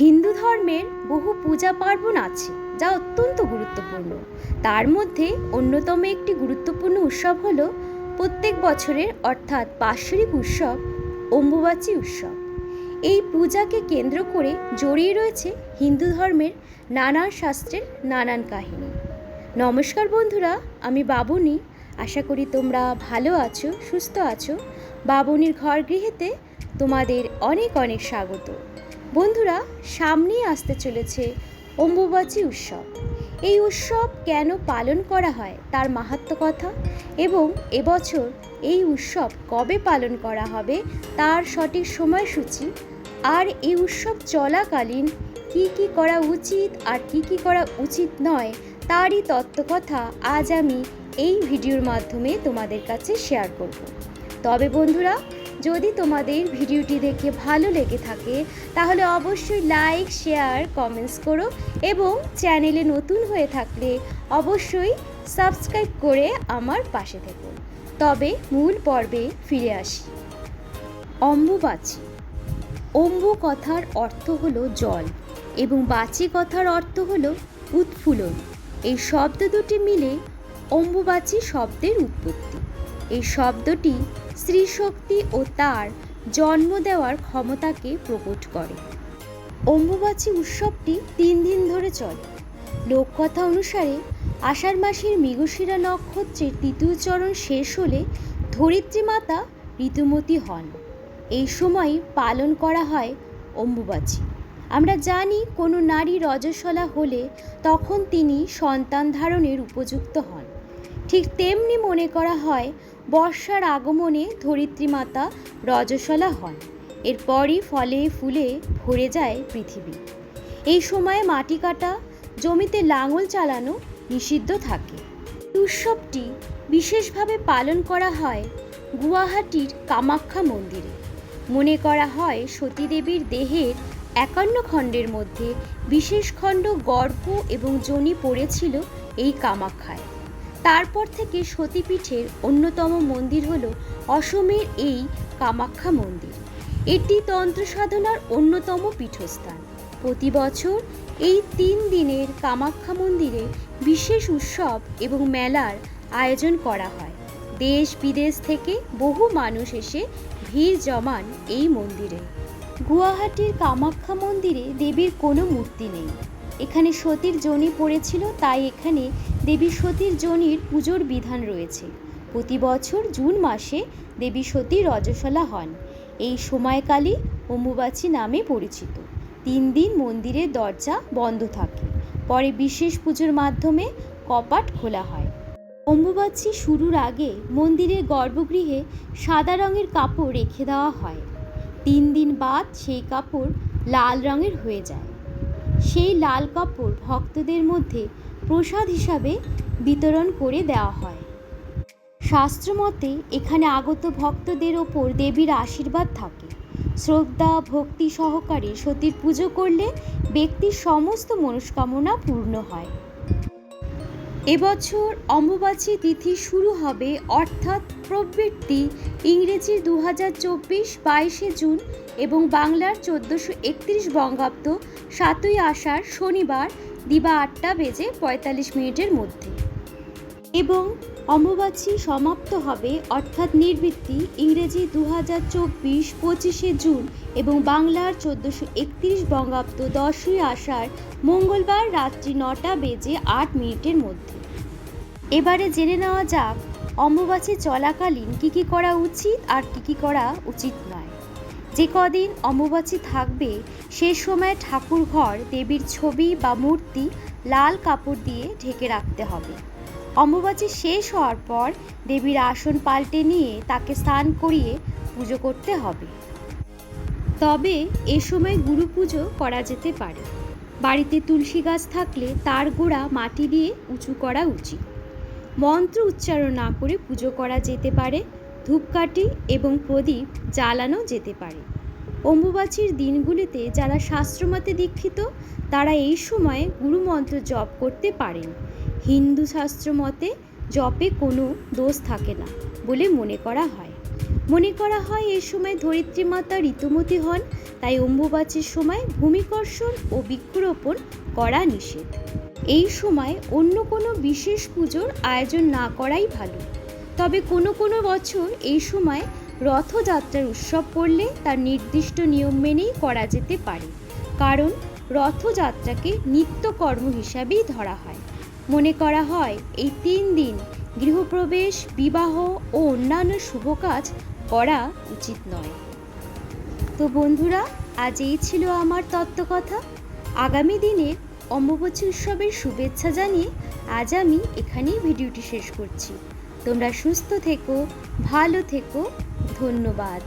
হিন্দু ধর্মের বহু পূজা পার্বণ আছে, যা অত্যন্ত গুরুত্বপূর্ণ। তার মধ্যে অন্যতম একটি গুরুত্বপূর্ণ উৎসব হলো প্রত্যেক বছরের অর্থাৎ বাৎসরিক উৎসব, অম্বুবাচী উৎসব। এই পূজাকে কেন্দ্র করে জড়িয়ে রয়েছে হিন্দু ধর্মের নানান শাস্ত্রের নানান কাহিনী। নমস্কার বন্ধুরা, আমি বাবুনি। আশা করি তোমরা ভালো আছো, সুস্থ আছো। বাবুনির ঘর গৃহেতে তোমাদের অনেক অনেক স্বাগত। বন্ধুরা, সামনেই আসতে চলেছে অম্বুবাচী উৎসব। এই উৎসব কেন পালন করা হয় তার মাহাত্ম্য কথা এবং এবছর এই উৎসব কবে পালন করা হবে তার সঠিক সময়সূচি আর এই উৎসব চলাকালীন কি কি করা উচিত আর কি কি করা উচিত নয় তারই তত্ত্বকথা আজ আমি এই ভিডিওর মাধ্যমে তোমাদের কাছে শেয়ার করব। তবে বন্ধুরা যদি তোমাদের ভিডিওটি দেখে ভালো লেগে থাকে, তাহলে অবশ্যই লাইক শেয়ার কমেন্টস করো এবং চ্যানেলে নতুন হয়ে থাকলে অবশ্যই সাবস্ক্রাইব করে আমার পাশে থেকো। তবে মূল পর্বে ফিরে আসি। অম্বুবাচী। অম্বু কথার অর্থ হলো জল এবং বাচি কথার অর্থ হলো উৎফুলন এই শব্দ দুটি মিলে অম্বুবাচী শব্দের উৎপত্তি। এই শব্দটি স্ত্রীশক্তি ও তার জন্ম দেওয়ার ক্ষমতাকে প্রকট করে। অম্বুবাচী উৎসবটি তিন দিন ধরে চলে। লোককথা অনুসারে আষাঢ় মাসের মৃগশিরা নক্ষত্রের তৃতীয় চরণ শেষ হলে ধরিত্রী মাতা ঋতুমতী হন। এই সময় পালন করা হয় অম্বুবাচী। আমরা জানি কোনো নারী রজস্বলা হলে তখন তিনি সন্তান ধারণের উপযুক্ত হন। ঠিক তেমনি মনে করা হয় বর্ষার আগমনে ধরিত্রী মাতা রজস্বলা হন। এরপরই ফলে ফুলে ভরে যায় পৃথিবী। এই সময়ে মাটি কাটা, জমিতে লাঙল চালানো নিষিদ্ধ থাকে। উৎসবটি বিশেষভাবে পালন করা হয় গুয়াহাটির কামাখ্যা মন্দিরে। মনে করা হয় সতীদেবীর দেহের একান্ন খণ্ডের মধ্যে বিশেষ খণ্ড গর্ভ এবং যোনি পড়েছিল এই কামাখ্যায়। তারপর থেকে সতীপীঠের অন্যতম মন্দির হল অসমের এই কামাখ্যা মন্দির। এটি তন্ত্র সাধনার অন্যতম পীঠস্থান। প্রতি বছর এই তিন দিনের কামাখ্যা মন্দিরে বিশেষ উৎসব এবং মেলার আয়োজন করা হয়। দেশ বিদেশ থেকে বহু মানুষ এসে ভিড় জমান এই মন্দিরে। গুয়াহাটির কামাখ্যা মন্দিরে দেবীর কোনো মূর্তি নেই। এখানে সতীর জনি পড়েছিল, তাই এখানে দেবী সতীর জনির পুজোর বিধান রয়েছে। প্রতি বছর জুন মাসে দেবী সতী রজস্বলা হন। এই সময়কালই অম্বুবাচী নামে পরিচিত। তিন দিন মন্দিরের দরজা বন্ধ থাকে। পরে বিশেষ পুজোর মাধ্যমে কপাট খোলা হয়। অম্বুবাচী শুরুর আগে মন্দিরের গর্ভগৃহে সাদা রঙের কাপড় রেখে দেওয়া হয়। তিন দিন বাদ সেই কাপড় লাল রঙের হয়ে যায়। সেই লাল কাপড় ভক্তদের মধ্যে প্রসাদ হিসাবে বিতরণ করে দেওয়া হয়। শাস্ত্রমতে এখানে আগত ভক্তদের ওপর দেবীর আশীর্বাদ থাকে। শ্রদ্ধা, ভক্তি সহকারে সতীর পুজো করলে ব্যক্তির সমস্ত মনস্কামনা পূর্ণ হয়। এবছর অম্বুবাচী তিথি শুরু হবে অর্থাৎ প্রবৃত্তি ইংরেজি দু হাজার চব্বিশ বাইশে জুন এবং বাংলার চোদ্দোশো একত্রিশ বঙ্গাব্দ সাতই আষাঢ় শনিবার দিবা আটটা বেজে পঁয়তাল্লিশ মিনিটের মধ্যে। এবং অম্বুবাচী সমাপ্ত হবে অর্থাৎ নির্বৃত্তি ইংরেজি দু হাজার চব্বিশ পঁচিশে জুন এবং বাংলার চোদ্দোশো একত্রিশ বঙ্গাব্দ দশই আষাঢ় মঙ্গলবার রাত্রি নটা বেজে আট মিনিটের মধ্যে। এবারে জেনে নেওয়া যাক, অম্বুবাচী চলাকালীন কী কী করা উচিত আর কী কী করা উচিত নয়। যে কদিন অম্বুবাচী থাকবে, সে সময় ঠাকুর ঘর দেবীর ছবি বা মূর্তি লাল কাপড় দিয়ে ঢেকে রাখতে হবে। অম্বুবাচী শেষ হওয়ার পর দেবীর আসন পাল্টে নিয়ে তাকে স্নান করিয়ে পুজো করতে হবে। তবে এ সময় গুরু পুজো করা যেতে পারে। বাড়িতে তুলসী গাছ থাকলে তার গোড়া মাটি দিয়ে উঁচু করা উচিত। মন্ত্র উচ্চারণ না করে পুজো করা যেতে পারে, ধূপকাঠি এবং প্রদীপ জ্বালানো যেতে পারে। অম্বুবাচীর দিনগুলিতে যারা শাস্ত্রমতে দীক্ষিত, তারা এই সময়ে গুরুমন্ত্র জপ করতে পারেন। হিন্দু শাস্ত্র মতে জপে কোনো দোষ থাকে না বলে মনে করা হয়। মনে করা হয় এই সময় ধরিত্রী মাতা ঋতুমতী হন, তাই অম্বুবাচীর সময় ভূমিকর্ষণ ও বৃক্ষরোপণ করা নিষেধ। এই সময় অন্য কোনো বিশেষ পুজোর আয়োজন না করাই ভালো। তবে কোনো কোনো বছর এই সময় রথযাত্রার উৎসব করলে তার নির্দিষ্ট নিয়ম মেনেই করা যেতে পারে। কারণ রথযাত্রাকে নিত্যকর্ম হিসাবেই ধরা হয়। মনে করা হয়, এই তিন দিন গৃহপ্রবেশ, বিবাহ ও অন্যান্য শুভ কাজ করা উচিত নয়। তো বন্ধুরা, আজ এই ছিল আমার তত্ত্বকথা। আগামী দিনে অম্বুবাচী উৎসবের শুভেচ্ছা জানিয়ে আজ আমি এখানেই ভিডিওটি শেষ করছি। তোমরা সুস্থ থেকো, ভালো থেকো, ধন্যবাদ।